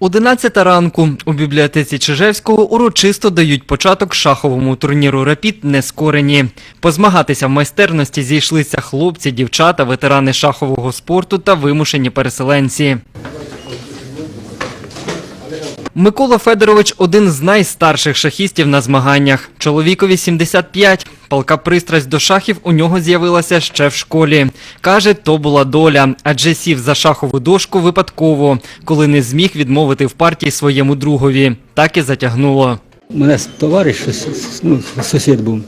11 ранку у бібліотеці Чижевського урочисто дають початок шаховому турніру «Рапід» нескорені. Позмагатися в майстерності зійшлися хлопці, дівчата, ветерани шахового спорту та вимушені переселенці. Микола Федорович один з найстарших шахістів на змаганнях. Чоловікові 75. Палка пристрасть до шахів у нього з'явилася ще в школі. Каже, то була доля, адже сів за шахову дошку випадково, коли не зміг відмовити в партії своєму другові. Так і затягнуло. Мене товариш, ну, сусід був,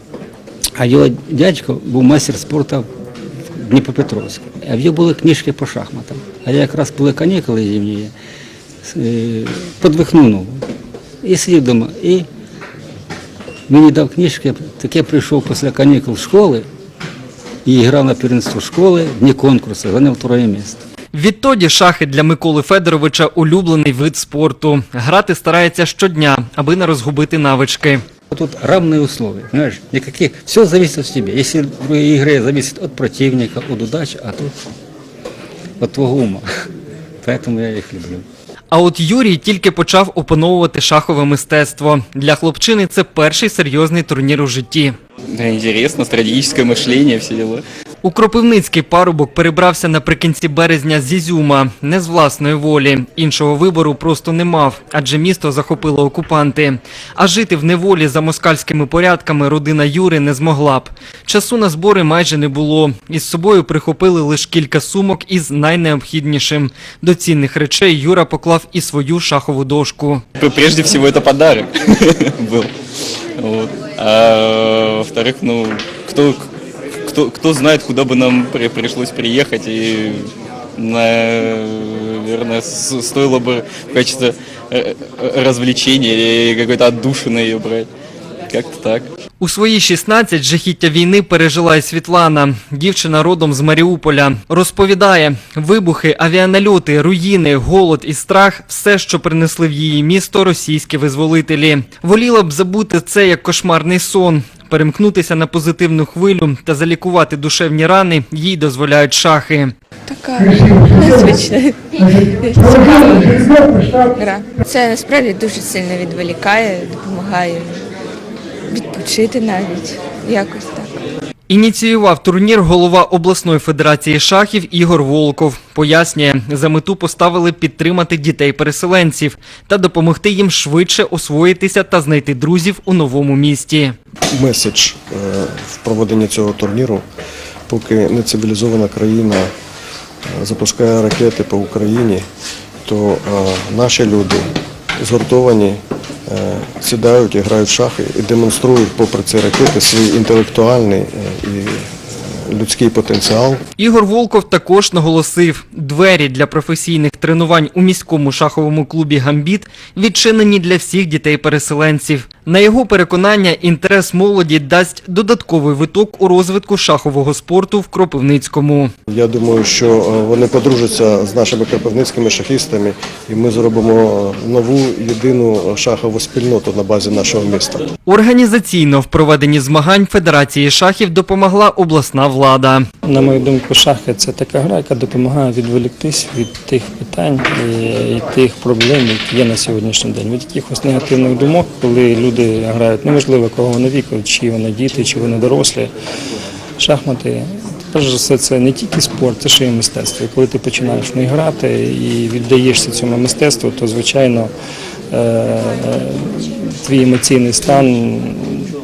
а його дядько був майстер спорту в Дніпропетровську. А в нього були книжки по шахматам. А якраз були канікули зимні, подвихнув. І сидів вдома. І мені дав книжки, так я прийшов після канікул школи і грав на первенство школи, дні конкурсу, зайняв второе місце. Відтоді шахи для Миколи Федоровича улюблений вид спорту. Грати старається щодня, аби не розгубити навички. Тут равные условия, понимаешь? Никаких, все зависит от тебя. Если в другой игре зависит от противника, от удачи, а тут от твоего ума. Поэтому я их люблю. А от Юрій тільки почав опановувати шахове мистецтво. Для хлопчини це перший серйозний турнір у житті. Да, интересно, мишлення все дела. У Кропивницький парубок перебрався наприкінці березня з Ізюма, не з власної волі. Іншого вибору просто не мав, адже місто захопило окупанти. А жити в неволі за москальськими порядками родина Юри не змогла б. Часу на збори майже не було. Із собою прихопили лише кілька сумок із найнеобхіднішим. До цінних речей Юра поклав і свою шахову дошку. П- Прежде всего, это подарок был. Вот. А во-вторых, ну, кто, кто, кто знает, куда бы нам при- пришлось приехать, и, наверное, с- стоило бы в качестве э, э, развлечения или какой-то отдушины ее брать. Как-то так. У свої 16 жахіття війни пережила і Світлана. Дівчина родом з Маріуполя. Розповідає, вибухи, авіанальоти, руїни, голод і страх все, що принесли в її місто російські визволителі. Воліла б забути це як кошмарний сон. Перемкнутися на позитивну хвилю та залікувати душевні рани їй дозволяють шахи. Така незвична гра. Це насправді дуже сильно відволікає, допомагає відпочити навіть якось так. Ініціював турнір голова обласної федерації шахів Ігор Волков. Пояснює, за мету поставили підтримати дітей-переселенців та допомогти їм швидше освоїтися та знайти друзів у новому місті. меседж е, в проведенні цього турніру, поки нецивілізована країна е, запускає ракети по Україні, то е, наші люди згуртовані, сідають і грають в шахи і демонструють, попри ці ракети, свій інтелектуальний е, і людський потенціал. Ігор Волков також наголосив, двері для професійних тренувань у міському шаховому клубі Гамбіт відчинені для всіх дітей-переселенців. На його переконання, інтерес молоді дасть додатковий виток у розвитку шахового спорту в Кропивницькому. Я думаю, що е, вони подружаться з нашими кропивницькими шахістами, і ми зробимо е, нову єдину шахову спільноту на базі нашого міста. Організаційно в проведенні змагань Федерації шахів допомогла обласна влада. На мою думку, шахи це така гра, яка допомагає відволіктись від тих питань і, і тих проблем, які є на сьогоднішній день. Від якихось негативних думок, коли люди грають, неважливо кого вони віку, чи вони діти, чи вони дорослі. Шахмати, перш за все, це не тільки спорт, це ще й мистецтво. І коли ти починаєш в грати і віддаєшся цьому мистецтву, то звичайно е, е, твій емоційний стан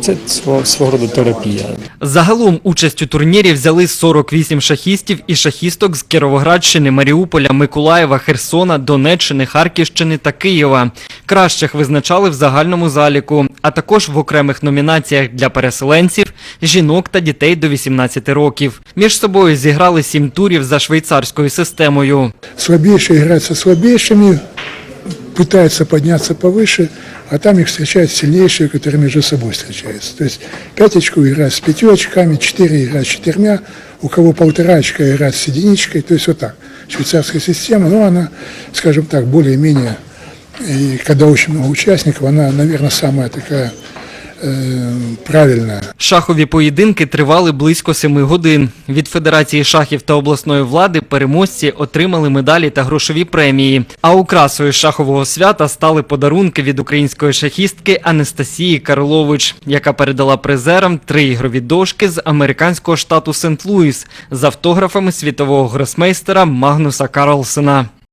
це свого, роду терапія. Загалом участь у турнірі взяли 48 шахістів і шахісток з Кіровоградщини, Маріуполя, Миколаєва, Херсона, Донеччини, Харківщини та Києва. Кращих визначали в загальному заліку, а також в окремих номінаціях для переселенців, жінок та дітей до 18 років. Між собою зіграли сім турів за швейцарською системою. слабейшие играют со слабейшими, пытаются подняться повыше, а там их встречают сильнейшие, которые между собой встречаются. То есть пяточку играют с пятью очками, четыре играют с четырьмя, у кого полтора очка играют с единичкой, то есть вот так. Швейцарская система, ну она, скажем так, более-менее, и когда очень много участников, она, наверное, самая такая правильно Шахові поєдинки тривали близько семи годин. Від Федерації шахів та обласної влади переможці отримали медалі та грошові премії. А окрасою шахового свята стали подарунки від української шахістки Анастасії Карлович, яка передала призерам три ігрові дошки з американського штату Сент-Луіс з автографами світового гросмейстера Магнуса Карлсена.